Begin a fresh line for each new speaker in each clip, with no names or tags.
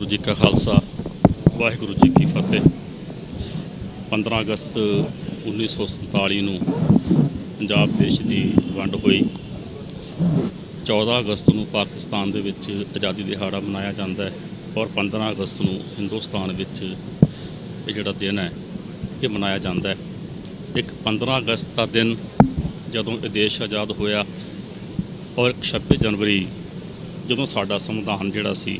ਗੁਰੂ ਜੀ ਕਾ ਖਾਲਸਾ, ਵਾਹਿਗੁਰੂ ਜੀ ਕੀ ਫਤਿਹ। 15 ਅਗਸਤ 1947 ਨੂੰ ਪੰਜਾਬ ਦੇਸ਼ ਦੀ ਵੰਡ ਹੋਈ। 14 ਅਗਸਤ ਨੂੰ ਪਾਕਿਸਤਾਨ ਦੇ ਵਿੱਚ ਆਜ਼ਾਦੀ ਦਿਹਾੜਾ ਮਨਾਇਆ ਜਾਂਦਾ ਹੈ ਔਰ 15 ਅਗਸਤ ਨੂੰ ਹਿੰਦੁਸਤਾਨ ਵਿੱਚ ਇਹ ਜਿਹੜਾ ਦਿਨ ਹੈ, ਇਹ ਮਨਾਇਆ ਜਾਂਦਾ ਹੈ। ਇੱਕ 15 ਅਗਸਤ ਦਾ ਦਿਨ ਜਦੋਂ ਇਹ ਦੇਸ਼ ਆਜ਼ਾਦ ਹੋਇਆ ਔਰ ਇੱਕ 26 ਜਨਵਰੀ ਜਦੋਂ ਸਾਡਾ ਸੰਵਿਧਾਨ ਜਿਹੜਾ ਸੀ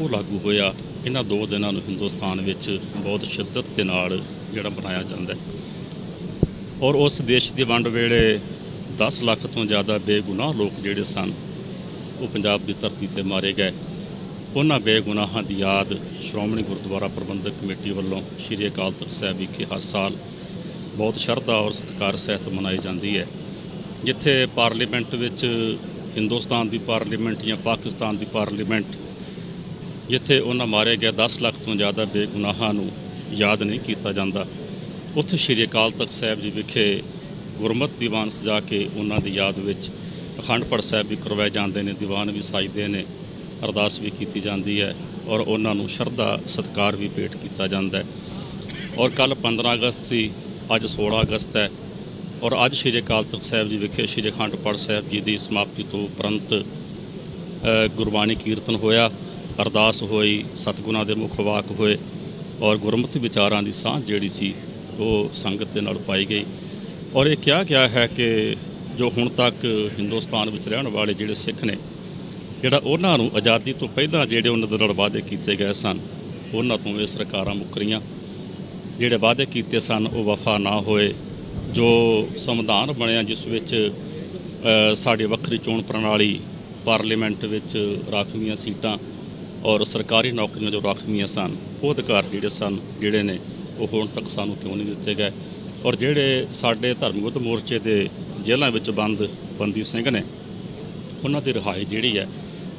ਉਹ ਲਾਗੂ ਹੋਇਆ। ਇਹਨਾਂ ਦੋ ਦਿਨਾਂ ਨੂੰ ਹਿੰਦੁਸਤਾਨ ਵਿੱਚ ਬਹੁਤ ਸ਼ਿੱਦਤ ਦੇ ਨਾਲ ਜਿਹੜਾ ਬਣਾਇਆ ਜਾਂਦਾ ਹੈ। ਔਰ ਉਸ ਦੇਸ਼ ਦੀ ਵੰਡ ਵੇਲੇ 10 ਲੱਖ ਤੋਂ ਜ਼ਿਆਦਾ ਬੇਗੁਨਾਹ ਲੋਕ ਜਿਹੜੇ ਸਨ, ਉਹ ਪੰਜਾਬ ਦੀ ਧਰਤੀ ਤੇ ਮਾਰੇ ਗਏ। ਉਹਨਾਂ ਬੇਗੁਨਾਹਾਂ ਦੀ ਯਾਦ ਸ਼੍ਰੋਮਣੀ ਗੁਰਦੁਆਰਾ ਪ੍ਰਬੰਧਕ ਕਮੇਟੀ ਵੱਲੋਂ ਸ਼੍ਰੀ ਅਕਾਲ ਤਖਤ ਸਾਹਿਬ ਵਿਖੇ ਹਰ ਸਾਲ ਬਹੁਤ ਸ਼ਰਧਾ ਔਰ ਸਤਿਕਾਰ ਸਹਿਤ ਮਨਾਈ ਜਾਂਦੀ ਹੈ, ਜਿੱਥੇ ਪਾਰਲੀਮੈਂਟ ਵਿੱਚ ਹਿੰਦੁਸਤਾਨ ਦੀ ਪਾਰਲੀਮੈਂਟ ਜਾਂ ਪਾਕਿਸਤਾਨ ਦੀ ਪਾਰਲੀਮੈਂਟ ਜਿੱਥੇ ਉਹਨਾਂ ਮਾਰੇ ਗਏ 10 ਲੱਖ ਤੋਂ ਜ਼ਿਆਦਾ ਬੇਗੁਨਾਹਾਂ ਨੂੰ ਯਾਦ ਨਹੀਂ ਕੀਤਾ ਜਾਂਦਾ। ਉੱਥੇ ਸ਼੍ਰੀ ਅਕਾਲ ਤਖਤ ਸਾਹਿਬ ਜੀ ਵਿਖੇ ਗੁਰਮਤਿ ਦੀਵਾਨ ਸਜਾ ਕੇ ਉਹਨਾਂ ਦੀ ਯਾਦ ਵਿੱਚ ਅਖੰਡ ਪਾਠ ਸਾਹਿਬ ਵੀ ਕਰਵਾਏ ਜਾਂਦੇ ਨੇ, ਦੀਵਾਨ ਵੀ ਸਾਜਦੇ ਨੇ, ਅਰਦਾਸ ਵੀ ਕੀਤੀ ਜਾਂਦੀ ਹੈ ਔਰ ਉਹਨਾਂ ਨੂੰ ਸ਼ਰਧਾ ਸਤਿਕਾਰ ਵੀ ਭੇਟ ਕੀਤਾ ਜਾਂਦਾ ਹੈ। ਔਰ ਕੱਲ 15 ਅਗਸਤ ਸੀ, ਅੱਜ 16 ਅਗਸਤ ਹੈ ਔਰ ਅੱਜ ਸ਼੍ਰੀ ਅਕਾਲ ਤਖਤ ਸਾਹਿਬ ਜੀ ਵਿਖੇ ਸ਼੍ਰੀ ਅਖੰਡ ਪਾਠ ਸਾਹਿਬ ਜੀ ਦੀ ਸਮਾਪਤੀ ਤੋਂ ਉਪਰੰਤ ਗੁਰਬਾਣੀ ਕੀਰਤਨ ਹੋਇਆ। ਅਰਦਾਸ ਹੋਈ, ਸਤਿਗੁਰਾਂ ਦੇ ਮੁਖ ਵਾਕ ਹੋਏ ਔਰ ਗੁਰਮਤਿ ਵਿਚਾਰਾਂ ਦੀ ਸਾਂਝ ਜਿਹੜੀ ਸੀ ਉਹ ਸੰਗਤ ਦੇ ਨਾਲ ਪਾਈ ਗਈ। ਔਰ ਇਹ ਕਿਹਾ ਗਿਆ ਹੈ ਕਿ ਜੋ ਹੁਣ ਤੱਕ ਹਿੰਦੁਸਤਾਨ ਵਿੱਚ ਰਹਿਣ ਵਾਲੇ ਜਿਹੜੇ ਸਿੱਖ ਨੇ, ਜਿਹੜਾ ਉਹਨਾਂ ਨੂੰ ਆਜ਼ਾਦੀ ਤੋਂ ਪਹਿਲਾਂ ਜਿਹੜੇ ਉਹਨਾਂ ਦੇ ਨਾਲ ਵਾਅਦੇ ਕੀਤੇ ਗਏ ਸਨ, ਉਹਨਾਂ ਤੋਂ ਇਹ ਸਰਕਾਰਾਂ ਮੁੱਕਰੀਆਂ ਜਿਹੜੇ ਵਾਅਦੇ ਕੀਤੇ ਸਨ ਉਹ ਵਫਾ ਨਾ ਹੋਏ। ਜੋ ਸੰਵਿਧਾਨ ਬਣਿਆ ਜਿਸ ਵਿੱਚ ਸਾਡੀ ਵੱਖਰੀ ਚੋਣ ਪ੍ਰਣਾਲੀ, ਪਾਰਲੀਮੈਂਟ ਵਿੱਚ ਰਾਖਵੀਆਂ ਸੀਟਾਂ ਔਰ ਸਰਕਾਰੀ ਨੌਕਰੀਆਂ ਜੋ ਰਾਖਵੀਆਂ ਸਨ, ਉਹ ਅਧਿਕਾਰ ਜਿਹੜੇ ਸਨ, ਜਿਹੜੇ ਨੇ, ਉਹ ਹੁਣ ਤੱਕ ਸਾਨੂੰ ਕਿਉਂ ਨਹੀਂ ਦਿੱਤੇ ਗਏ? ਔਰ ਜਿਹੜੇ ਸਾਡੇ ਧਰਮ ਯੁੱਧ ਮੋਰਚੇ ਦੇ ਜੇਲ੍ਹਾਂ ਵਿੱਚ ਬੰਦ ਬੰਦੀ ਸਿੰਘ ਨੇ, ਉਹਨਾਂ ਦੀ ਰਿਹਾਈ ਜਿਹੜੀ ਹੈ,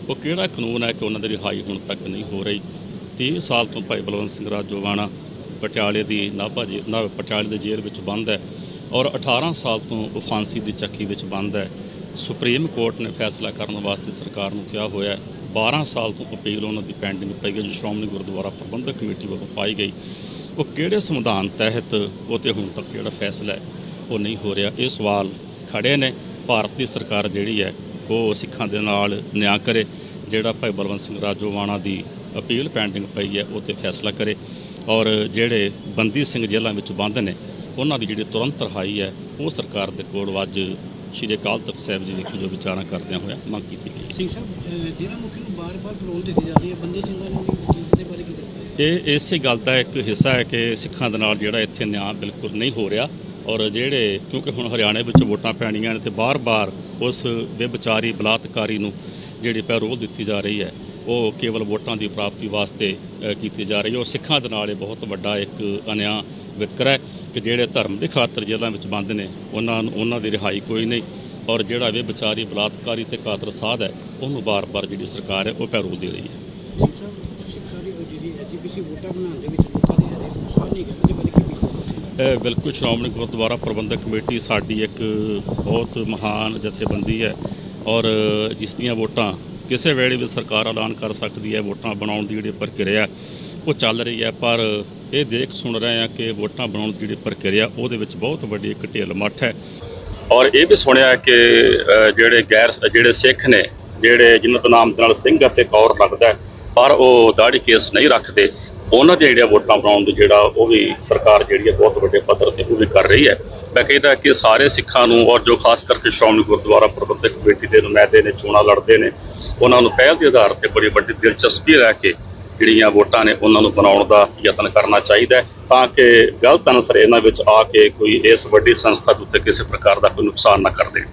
ਉਹ ਕਿਹੜਾ ਕਾਨੂੰਨ ਹੈ ਕਿ ਉਹਨਾਂ ਦੀ ਰਿਹਾਈ ਹੁਣ ਤੱਕ ਨਹੀਂ ਹੋ ਰਹੀ? 30 ਸਾਲ ਤੋਂ ਭਾਈ ਬਲਵੰਤ ਸਿੰਘ ਰਾਜੋਵਾਣਾ ਪਟਿਆਲੇ ਦੀ ਨਾਭਾ ਜੇ ਨਾ ਪਟਿਆਲੇ ਦੇ ਜੇਲ੍ਹ ਵਿੱਚ ਬੰਦ ਹੈ ਔਰ 18 ਸਾਲ ਤੋਂ ਉਹ ਫਾਂਸੀ ਦੀ ਚੱਕੀ ਵਿੱਚ ਬੰਦ ਹੈ। ਸੁਪਰੀਮ ਕੋਰਟ ਨੇ ਫੈਸਲਾ ਕਰਨ ਵਾਸਤੇ ਸਰਕਾਰ ਨੂੰ ਕਿਹਾ ਹੋਇਆ 12 ਸਾਲ ਤੋਂ ਅਪੀਲ ਉਹਨਾਂ ਦੀ ਪੈਂਡਿੰਗ ਪਈ ਹੈ, ਜੋ ਸ਼੍ਰੋਮਣੀ ਗੁਰਦੁਆਰਾ ਪ੍ਰਬੰਧਕ ਕਮੇਟੀ ਵੱਲੋਂ ਪਾਈ ਗਈ। ਉਹ ਕਿਹੜੇ ਸੰਵਿਧਾਨ ਤਹਿਤ ਉਹ ਤੇ ਹੁਣ ਤੱਕ ਜਿਹੜਾ ਫੈਸਲਾ ਹੈ, ਉਹ ਨਹੀਂ ਹੋ ਰਿਹਾ। ਇਹ ਸਵਾਲ ਖੜੇ ਨੇ। ਭਾਰਤ ਦੀ ਸਰਕਾਰ ਜਿਹੜੀ ਹੈ, ਉਹ ਸਿੱਖਾਂ ਦੇ ਨਾਲ ਨਿਆਂ ਕਰੇ। ਜਿਹੜਾ ਭਾਈ ਬਲਵੰਤ ਸਿੰਘ ਰਾਜੋਵਾਣਾ ਦੀ ਅਪੀਲ ਪੈਂਡਿੰਗ ਪਈ ਹੈ, ਉਹ ਤੇ ਫੈਸਲਾ ਕਰੇ। ਔਰ ਜਿਹੜੇ ਬੰਦੀ ਸਿੰਘ ਜੇਲ੍ਹਾਂ ਵਿੱਚ ਬੰਦ ਨੇ, ਉਹਨਾਂ ਦੀ ਜਿਹੜੀ ਤੁਰੰਤ ਰਿਹਾਈ ਹੈ, ਉਹ ਸਰਕਾਰ ਦੇ ਕੋਲ ਅੱਜ ਸ਼੍ਰੀ ਅਕਾਲ ਤਖਤ ਸਾਹਿਬ ਜੀ ਵਿਖੇ ਜੋ ਵਿਚਾਰਾਂ ਕਰਦਿਆਂ ਹੋਇਆ ਮੰਗ ਕੀਤੀ ਗਈ
ਸਿੰਘ ਸਾਹਿਬ ਡੇਰਾ ਮੁਖੀ ਨੂੰ ਬਾਰ-ਬਾਰ ਪਰੋਲ ਦਿੱਤੀ ਜਾ ਰਹੀ ਹੈ ਬੰਦੇ ਸਿੰਘਾਂ ਨੂੰ ਦੇ ਬਾਰੇ ਕੀ
ਇਹ ਇਸੇ ਗੱਲ ਦਾ ਇੱਕ ਹਿੱਸਾ ਹੈ ਕਿ ਸਿੱਖਾਂ ਦੇ ਨਾਲ ਜਿਹੜਾ ਇੱਥੇ ਨਿਆਂ ਬਿਲਕੁਲ ਨਹੀਂ ਹੋ ਰਿਹਾ ਔਰ ਜਿਹੜੇ ਕਿਉਂਕਿ ਹੁਣ ਹਰਿਆਣੇ ਵਿੱਚ ਵੋਟਾਂ ਪੈਣੀਆਂ ਨੇ ਤੇ ਬਾਰ-ਬਾਰ ਉਸ ਵਿਭਚਾਰੀ ਬਲਾਤਕਾਰੀ ਨੂੰ ਜਿਹੜੀ ਪੈਰੋਲ ਦਿੱਤੀ ਜਾ ਰਹੀ ਹੈ ਉਹ ਕੇਵਲ ਵੋਟਾਂ ਦੀ ਪ੍ਰਾਪਤੀ ਵਾਸਤੇ ਕੀਤੀ ਜਾ ਰਹੀ ਹੈ। ਔਰ ਸਿੱਖਾਂ ਦੇ ਨਾਲ ਇਹ ਬਹੁਤ ਵੱਡਾ ਇੱਕ ਅਨਿਆਂ ਵਿਤਕਰਾ ਹੈ ਕਿ ਜਿਹੜੇ ਧਰਮ ਦੇ ਖਾਤਰ ਜੇਲ੍ਹਾਂ ਵਿੱਚ ਬੰਦ ਨੇ, ਉਹਨਾਂ ਨੂੰ, ਉਹਨਾਂ ਦੀ ਰਿਹਾਈ ਕੋਈ ਨਹੀਂ। ਔਰ ਜਿਹੜਾ ਵਿਭਚਾਰੀ ਬਲਾਤਕਾਰੀ ਤੇ ਕਾਤਰ ਸਾਧ ਹੈ, ਉਹਨੂੰ ਬਾਰ-ਬਾਰ ਜਿਹੜੀ ਸਰਕਾਰ ਹੈ, ਉਹ ਪੈਰੋਲ ਦੇ ਰਹੀ ਹੈ।
ਸਿੱਖਾਂ ਦੀ ਜਿਹੜੀ ਐਜੀਪੀਸੀ ਵੋਟਾਂ ਬਣਾਉਣ ਦੇ ਵਿੱਚ ਲੋਕਾਂ ਦੇ ਹਰੇ ਉਤਸ਼ਾਹ ਨਹੀਂ ਗਿਆ
ਬਿਲਕੁਲ ਸ਼੍ਰੋਮਣੀ ਗੁਰਦੁਆਰਾ ਪ੍ਰਬੰਧਕ ਕਮੇਟੀ ਸਾਡੀ ਇੱਕ ਬਹੁਤ ਮਹਾਨ ਜਥੇਬੰਦੀ ਹੈ। ਔਰ, ਜਿਸ ਦੀਆਂ ਵੋਟਾਂ ਕਿਸੇ ਵੇਲੇ ਵੀ ਸਰਕਾਰ ਐਲਾਨ ਕਰ ਸਕਦੀ ਹੈ ਵੋਟਾਂ ਬਣਾਉਣ ਦੀ ਜਿਹੜੀ ਪ੍ਰਕਿਰਿਆ ਉਹ ਚੱਲ ਰਹੀ ਹੈ, ਪਰ ਇਹ ਦੇਖ ਸੁਣ ਰਹੇ ਹਾਂ ਕਿ ਵੋਟਾਂ ਬਣਾਉਣ ਦੀ ਜਿਹੜੀ ਪ੍ਰਕਿਰਿਆ ਉਹਦੇ ਵਿੱਚ ਬਹੁਤ ਵੱਡੀ ਇੱਕ ਢਿੱਲ ਮੱਠ ਹੈ। ਔਰ ਇਹ ਵੀ ਸੁਣਿਆ ਕਿ ਜਿਹੜੇ ਗੈਰ ਜਿਹੜੇ ਸਿੱਖ ਨੇ, ਜਿਹੜੇ ਜਿਨ੍ਹਾਂ ਦਾ ਨਾਮ ਨਾਲ ਸਿੰਘ ਅਤੇ ਕੌਰ ਲੱਗਦਾ ਪਰ ਉਹ ਦਾੜੀ ਕੇਸ ਨਹੀਂ ਰੱਖਦੇ, ਉਹਨਾਂ ਦੇ ਜਿਹੜੀਆਂ ਵੋਟਾਂ ਬਣਾਉਣ ਦੀ ਜਿਹੜਾ ਉਹ ਵੀ ਸਰਕਾਰ ਜਿਹੜੀ ਹੈ ਬਹੁਤ ਵੱਡੇ ਪੱਧਰ ਤੇ ਉਹ ਵੀ ਕਰ ਰਹੀ ਹੈ। ਮੈਂ ਕਹਿੰਦਾ ਕਿ ਸਾਰੇ ਸਿੱਖਾਂ ਨੂੰ ਔਰ ਜੋ ਖਾਸ ਕਰਕੇ ਸ਼੍ਰੋਮਣੀ ਗੁਰਦੁਆਰਾ ਪ੍ਰਬੰਧਕ ਕਮੇਟੀ ਦੇ ਨੁਮਾਇੰਦੇ ਨੇ, ਚੋਣਾਂ ਲੜਦੇ ਨੇ ਉਹਨਾਂ ਨੂੰ ਪਹਿਲ ਦੇ ਆਧਾਰ ਤੇ ਬੜੀ ਵੱਡੀ ਦਿਲਚਸਪੀ ਲੈ ਕੇ ਜਿਹੜੀਆਂ ਵੋਟਾਂ ਨੇ ਉਹਨਾਂ ਨੂੰ ਬਣਾਉਣ ਦਾ ਯਤਨ ਕਰਨਾ ਚਾਹੀਦਾ ਤਾਂ ਕਿ ਗਲਤ ਅਨਸਰ ਇਹਨਾਂ ਵਿੱਚ ਆ ਕੇ ਕੋਈ ਇਸ ਵੱਡੀ ਸੰਸਥਾ ਦੇ ਉੱਤੇ ਕਿਸੇ ਪ੍ਰਕਾਰ ਦਾ ਕੋਈ ਨੁਕਸਾਨ ਨਾ ਕਰ ਦੇਣ।